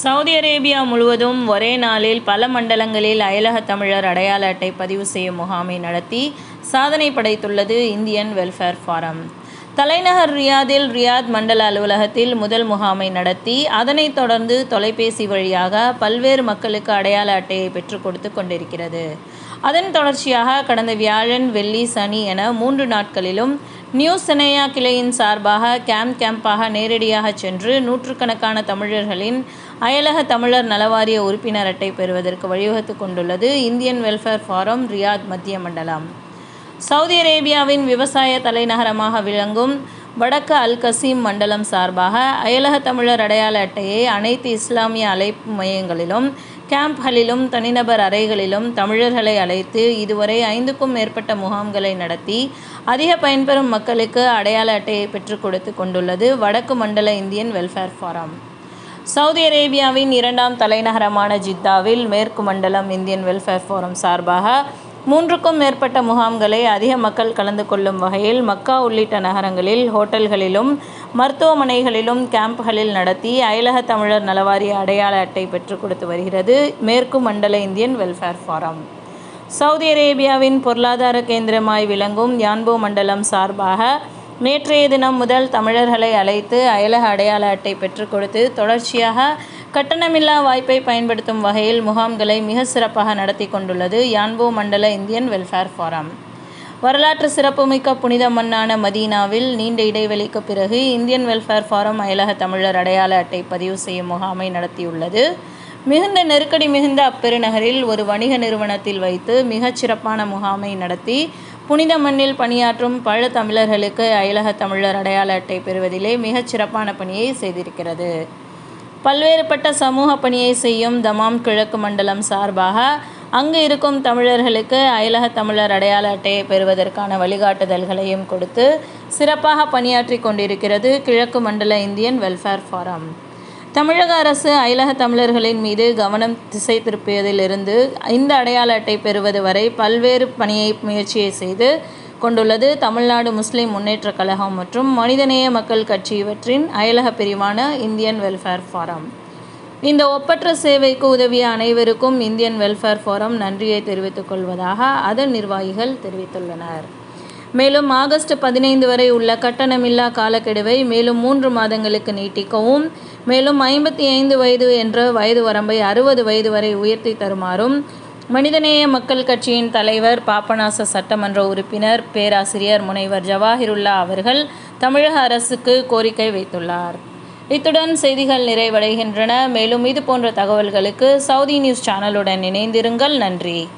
Saudi Arabia முழுவதும் ஒரே நாளில் பல மண்டலங்களில் அயலக தமிழர் அடையாள அட்டை பதிவு செய்யும் முகாமை நடத்தி சாதனை படைத்துள்ளது இந்தியன் வெல்ஃபேர் ஃபாரம். தலைநகர் ரியாதில் ரியாத் மண்டல அலுவலகத்தில் முதல் முகாமை நடத்தி அதனைத் தொடர்ந்து தொலைபேசி வழியாக பல்வேறு மக்களுக்கு அடையாள அட்டையை பெற்றுக் கொடுத்து கொண்டிருக்கிறது. அதன் தொடர்ச்சியாக கடந்த வியாழன் வெள்ளி சனி என மூன்று நாட்களிலும் நியூ சென்னையா கிளையின் சார்பாக கேம்ப் கேம்பாக நேரடியாக சென்று நூற்றுக்கணக்கான தமிழர்களின் அயலக தமிழர் நலவாரிய உறுப்பினர் அட்டை பெறுவதற்கு வழிவகுத்து கொண்டுள்ளது இந்தியன் வெல்ஃபேர் ஃபாரம் ரியாத் மத்திய மண்டலம். சவுதி அரேபியாவின் விவசாய தலைநகரமாக விளங்கும் வடக்கு அல் கசீம் மண்டலம் சார்பாக அயலக தமிழர் அடையாள அட்டையை அனைத்து இஸ்லாமிய அழைப்பு மையங்களிலும் கேம்ப்களிலும் தனிநபர் அறைகளிலும் தமிழர்களை அழைத்து இதுவரை ஐந்துக்கும் மேற்பட்ட முகாம்களை நடத்தி அதிக பயன்பெறும் மக்களுக்கு அடையாள அட்டையை பெற்றுக் கொடுத்து கொண்டுள்ளது வடக்கு மண்டல இந்தியன் வெல்ஃபேர் ஃபாரம். சவுதி அரேபியாவின் இரண்டாம் தலைநகரமான ஜித்தாவில் மேற்கு மண்டலம் இந்தியன் வெல்ஃபேர் ஃபோரம் சார்பாக மூன்றுக்கும் மேற்பட்ட முகாம்களை அதிக மக்கள் கலந்து கொள்ளும் வகையில் மக்கா உள்ளிட்ட நகரங்களில் ஹோட்டல்களிலும் மருத்துவமனைகளிலும் கேம்ப்களில் நடத்தி அயலக தமிழர் நலவாரிய அடையாள அட்டை பெற்றுக் கொடுத்து வருகிறது மேற்கு மண்டல இந்தியன் வெல்ஃபேர் ஃபாரம். சவுதி அரேபியாவின் பொருளாதார கேந்திரமாய் விளங்கும் யான்போ மண்டலம் சார்பாக நேற்றைய தினம் முதல் தமிழர்களை அழைத்து அயலக அடையாள அட்டை பெற்றுக் கொடுத்து தொடர்ச்சியாக கட்டணமில்லா வாய்ப்பை பயன்படுத்தும் வகையில் முகாம்களை மிக சிறப்பாக நடத்தி கொண்டுள்ளது யான்போ மண்டல இந்தியன் வெல்ஃபேர் ஃபாரம். வரலாற்று சிறப்புமிக்க புனித மண்ணான மதீனாவில் நீண்ட இடைவெளிக்கு பிறகு இந்தியன் வெல்ஃபேர் ஃபாரம் அயலக தமிழர் அடையாள அட்டை பதிவு செய்யும் முகாமை நடத்தியுள்ளது. மிகுந்த நெருக்கடி மிகுந்த அப்பெருநகரில் ஒரு வணிக நிறுவனத்தில் வைத்து மிகச் சிறப்பான முகாமை நடத்தி புனித மண்ணில் பணியாற்றும் பல தமிழர்களுக்கு அயலக தமிழர் அடையாள அட்டை பெறுவதிலே மிகச் சிறப்பான பணியை செய்திருக்கிறது. பல்வேறுபட்ட சமூக பணியை செய்யும் தமாம் கிழக்கு மண்டலம் சார்பாக அங்கு இருக்கும் தமிழர்களுக்கு அயலக தமிழர் அடையாள அட்டையை பெறுவதற்கான வழிகாட்டுதல்களையும் கொடுத்து சிறப்பாக பணியாற்றி கொண்டிருக்கிறது கிழக்கு மண்டல இந்தியன் வெல்ஃபேர் ஃபாரம். தமிழக அரசு அயலக தமிழர்களின் மீது கவனம் திசை திருப்பியதிலிருந்து இந்த அடையாள அட்டை பெறுவது வரை பல்வேறு பணியை முயற்சியை செய்து கொண்டுள்ளது தமிழ்நாடு முஸ்லிம் முன்னேற்றக் கழகம் மற்றும் மனிதநேய மக்கள் கட்சி இவற்றின் அயலக பிரிவான இந்தியன் வெல்ஃபேர் ஃபாரம். இந்த ஒப்பற்ற சேவைக்கு உதவிய அனைவருக்கும் இந்தியன் வெல்ஃபேர் ஃபோரம் நன்றியை தெரிவித்துக் கொள்வதாக அதன் நிர்வாகிகள் தெரிவித்துள்ளனர். மேலும் ஆகஸ்ட் பதினைந்து வரை உள்ள கட்டணமில்லா காலக்கெடுவை மேலும் மூன்று மாதங்களுக்கு நீட்டிக்கவும் மேலும் ஐம்பத்தி ஐந்து வயது என்ற வயது வரம்பை அறுபது வயது வரை உயர்த்தி தருமாறும் மனிதநேய மக்கள் கட்சியின் தலைவர் பாபநாச சட்டமன்ற உறுப்பினர் பேராசிரியர் முனைவர் ஜவாஹிருல்லா அவர்கள் தமிழக அரசுக்கு கோரிக்கை வைத்துள்ளார். இத்துடன் செய்திகள் நிறைவடைகின்றன. மேலும் இது போன்ற தகவல்களுக்கு சவுதி நியூஸ் சேனலுடன் இணைந்திருங்கள். நன்றி.